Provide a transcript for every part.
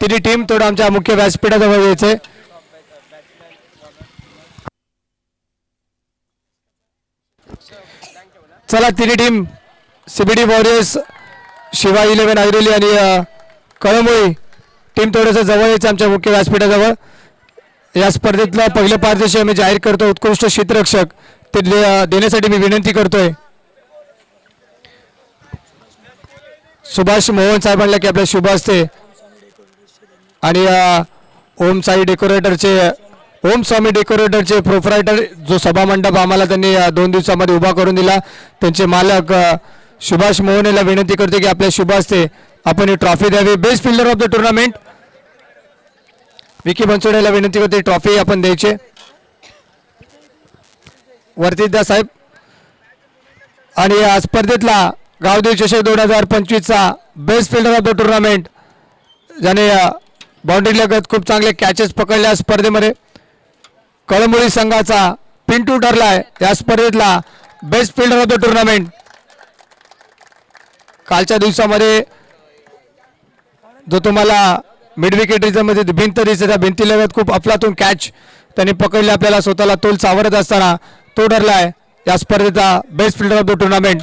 तिची टीम थोडं आमच्या मुख्य व्यासपीठाजवळ यायचंय चला तिन्ही team CBD warriors Shiva eleven अग्रेली आणि कळंबोळी टीम थोडंसं जवळ यायचं आमच्या मुख्य व्यासपीठाजवळ. या स्पर्धेतला पहिले पारदर्शी आम्ही जाहीर करतो उत्कृष्ट शीतरक्षक. ते देण्यासाठी मी विनंती करतोय. सुभाष मोहन साहेबांना की आपल्या शुभ असते आणि ओम साई डेकोरेटरचे ओम स्वामी डेकोरेटरचे प्रोपरायटर जो सभामंडप आम्हाला त्यांनी दोन दिवसामध्ये उभा करून दिला. त्यांचे मालक सुभाष मोहनेला विनंती करते की आपल्या शुभ ते आपण ही ट्रॉफी द्यावी. Best fielder of the tournament Vicky बनसोडेला विनंती करते ट्रॉफी आपण द्यायचे. वरती द्या साहेब. आणि या स्पर्धेतला गावदेव चषक दोन हजार पंचवीसचा best fielder of the tournament ज्याने बाउंड्री लगत खूप चांगले कॅचेस पकडल्या स्पर्धेमध्ये. कळंबोळी संघाचा पिंटू ठरलाय या स्पर्धेतला best fielder of the tournament कालच्या दिवसामध्ये जो तुम्हाला मिड विकेट भिंत दिसते त्या भिंतीलगत खूप अफलातून कॅच त्यांनी पकडले आपल्याला स्वतःला तोल सावरत असताना. तो ठरलाय या स्पर्धेचा best fielder of the tournament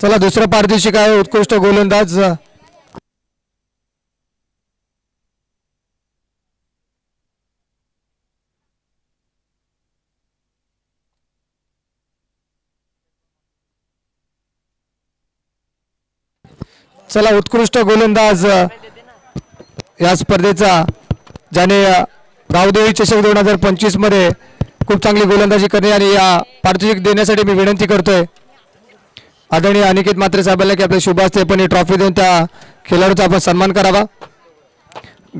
चला दुसरं पारितोषिक आहे उत्कृष्ट गोलंदाज. चला उत्कृष्ट गोलंदाज. या स्पर्धेचा ज्याने रावदेवी चषक दोन हजार पंचवीसमध्ये खूप चांगली गोलंदाजी करणे आणि या पारितोषिक देण्यासाठी मी विनंती करतोय. आदरणीय अनिकेत मात्रे साहेबांना की आपल्या शुभ असते पण ही ट्रॉफी देऊन त्या खेळाडूचा आपण सन्मान करावा.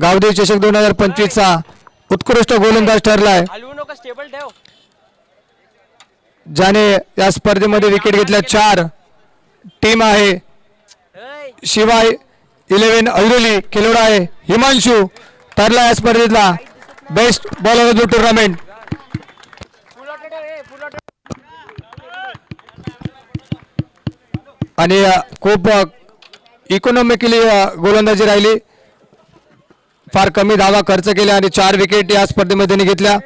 गावदेवी चषक दोन हजार पंचवीसचा उत्कृष्ट गोलंदाज ठरलाय. ज्याने या स्पर्धेमध्ये विकेट घेतल्या चार टीम आहे. शिवाय इलेव्हन ऐरोली खेळाडू आहे हिमांशू ठरला या स्पर्धेतला best bowler of the tournament आणि खूप इकॉनॉमिकली गोलंदाजी राहिली. फार कमी धावा खर्च केल्या आणि चार विकेट या स्पर्धेमध्ये त्यांनी घेतल्या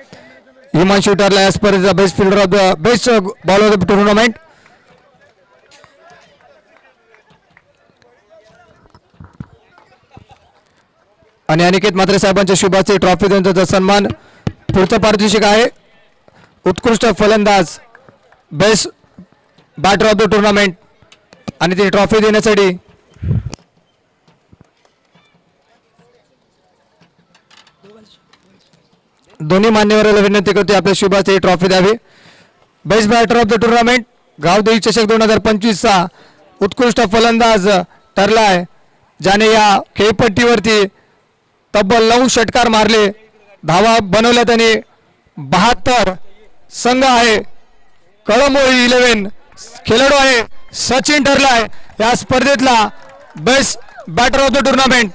हिमांशू ठरला या स्पर्धेचा best fielder of the best bowler of tournament आणि अनिकेत मात्रे साहेबांच्या शुभाचे ट्रॉफी त्यांचा सन्मान पुढचं पारितोषिक आहे. उत्कृष्ट फलंदाज best batter of the tournament आणि ती ट्रॉफी देण्यासाठी. दोन्ही मान्यवराला विनंती करते आपल्या शुभास ही ट्रॉफी द्यावी. Best batter of the tournament Gavdevi चषक दोन हजार पंचवीसचा उत्कृष्ट फलंदाज ठरलाय. ज्याने या खेळपट्टीवरती तब्बल नऊ षटकार मारले. धावा बनवल्या त्याने बहात्तर संघ आहे. कळमोळी इलेव्हन खेळाडू आहे. सचिन ठरलाय. या स्पर्धेतला best batter of the tournament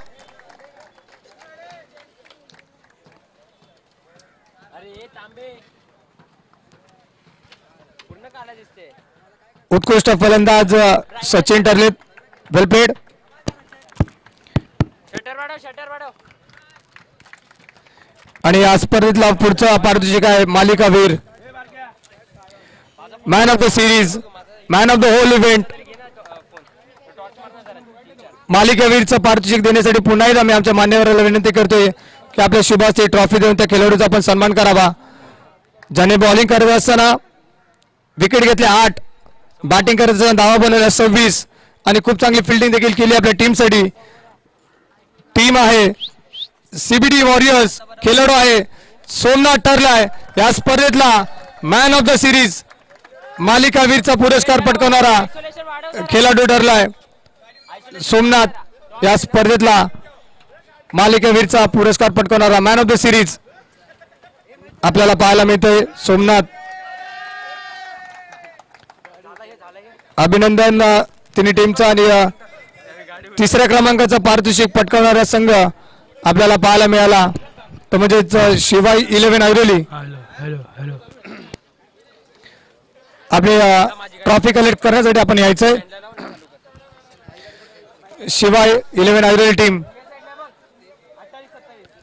उत्कृष्ट फलंदाज सचिन ठरलेत. वेलपेड आणि या स्पर्धेतला पुढचा पारितोषिक आहे मालिकावीर. Man of the series man of the whole event मालिकावीरचं पारितोषिक देण्यासाठी पुन्हा एकदा मी आमच्या मान्यवराला विनंती करतोय की आपल्या शुभाची ट्रॉफी देऊन त्या खेळाडूचा आपण सन्मान करावा. ज्याने बॉलिंग करत असताना विकेट घेतल्या आठ बॅटिंग करत असताना धावा बनवल्या सव्वीस आणि खूप चांगली फिल्डिंग देखील केली आपल्या टीमसाठी टीम आहे. सीबीडी वॉरियर्स खेळाडू आहे. सोमनाथ ठरलाय. या स्पर्धेतला मॅन ऑफ द सिरीज मालिकावीरचा पुरस्कार पटकवणारा खेळाडू ठरलाय. सोमनाथ या स्पर्धेतला मालिकावीरचा पुरस्कार पटकवणारा मॅन ऑफ द सिरीज आपल्याला पाहायला मिळतोय. सोमनाथ. अभिनंदन तिन्ही टीमचा आणि तिसऱ्या क्रमांकाचा पारितोषिक पटकावणारा संघ आपल्याला पाहायला मिळाला. तो म्हणजेच Shivay eleven Airoli. Hello hello hello आपली ट्रॉफी कलेक्ट करण्यासाठी आपण यायचंय. शिवाय इलेव्हन ऐरोली टीम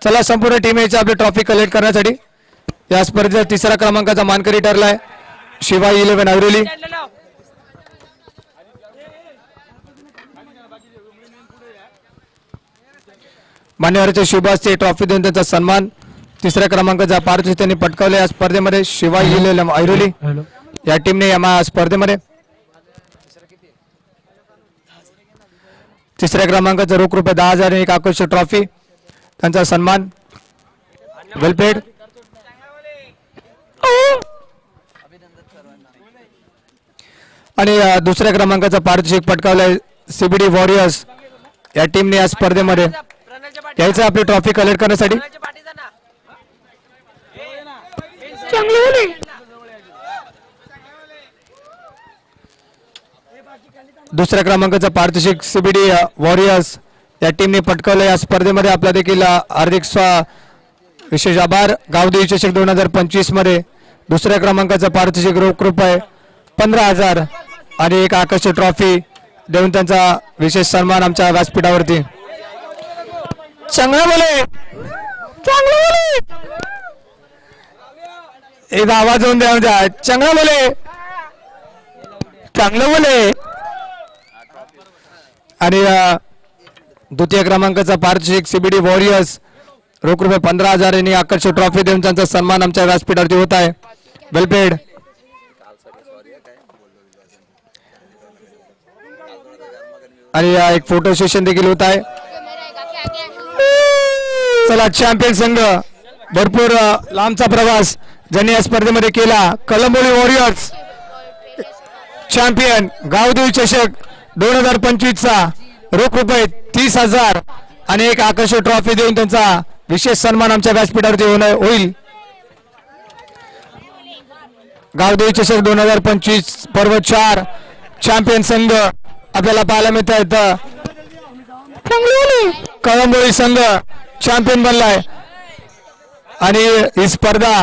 चला संपूर्ण टीम यायची आपली ट्रॉफी कलेक्ट करण्यासाठी. या स्पर्धेचा तिसऱ्या क्रमांकाचा मानकरी ठरलाय. शिवाय इलेव्हन ऐरोली मान्यवराच्या शुभासचे ट्रॉफी देऊन त्यांचा सन्मान. तिसऱ्या क्रमांकाचा पारितोषिक त्यांनी पटकावला या स्पर्धेमध्ये. शिवाय इलेव्हन ऐरोली हॅलो. या टीमने या स्पर्धेमध्ये तिसऱ्या क्रमांकाचा रोख रुपये दहा हजार आणि एक आकर्ष ट्रॉफी त्यांचा सन्मान वेलपेड आणि दुसऱ्या क्रमांकाचा पारितोषिक पटकावलाय सीबीडी वॉरियर्स या टीमने या स्पर्धेमध्ये. यायचं आपली ट्रॉफी कलेक्ट करण्यासाठी. दुसऱ्या क्रमांकाचं पारितोषिक सीबीडी वॉरियर्स या टीमने पटकावलं या स्पर्धेमध्ये आपला देखील हार्दिक स्वा विशेष आभार. गावदेवी विशेषक दोन हजार पंचवीसमध्ये दुसऱ्या क्रमांकाचं पारितोषिक रोख रुपये पंधरा हजार. आणि एक आकर्षक ट्रॉफी देऊन त्यांचा विशेष सन्मान आमच्या व्यासपीठावरती. चांगला बोले! चांगला बोले! एकदा आवाज होऊन द्या चांगला बोले! चांगलं बोले आणि द्वितीय क्रमांकाचा पारितोषिक सीबीडी वॉरियर्स रोख रुपये पंधरा हजार यांनी आकर्षक ट्रॉफी देऊन त्यांचा सन्मान आमच्या व्यासपीठावरती होत आहे. वेलपेड आणि एक फोटो सेशन देखील होत आहे. चला चॅम्पियन संघ भरपूर लांबचा प्रवास ज्यांनी या स्पर्धेमध्ये केला. कलंबोली वॉरियर्स. चॅम्पियन गावदेवी चषक दोन हजार पंचवीस चा रोख रुपये तीस हजार आणि एक आकर्षक ट्रॉफी देऊन त्यांचा विशेष सन्मान आमच्या व्यासपीठावरती होईल. गावदेवी चषक दोन हजार पंचवीस पर्व चार चॅम्पियन संघ आपल्याला पाहायला मिळत आहेत. कळंबोळी संघ चॅम्पियन बनलाय. आणि ही स्पर्धा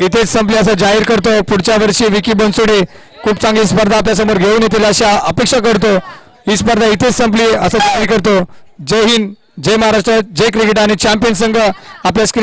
इथेच संपली असं जाहीर करतो पुढच्या वर्षी विकी बनसोडे खूप चांगली स्पर्धा आपल्यासमोर घेऊन येतील अशा अपेक्षा करतो. ही स्पर्धा इथेच संपली असं जाहीर करतो. जय हिंद जय महाराष्ट्र जय क्रिकेट आणि चॅम्पियन संघ आपल्या स्क्रीन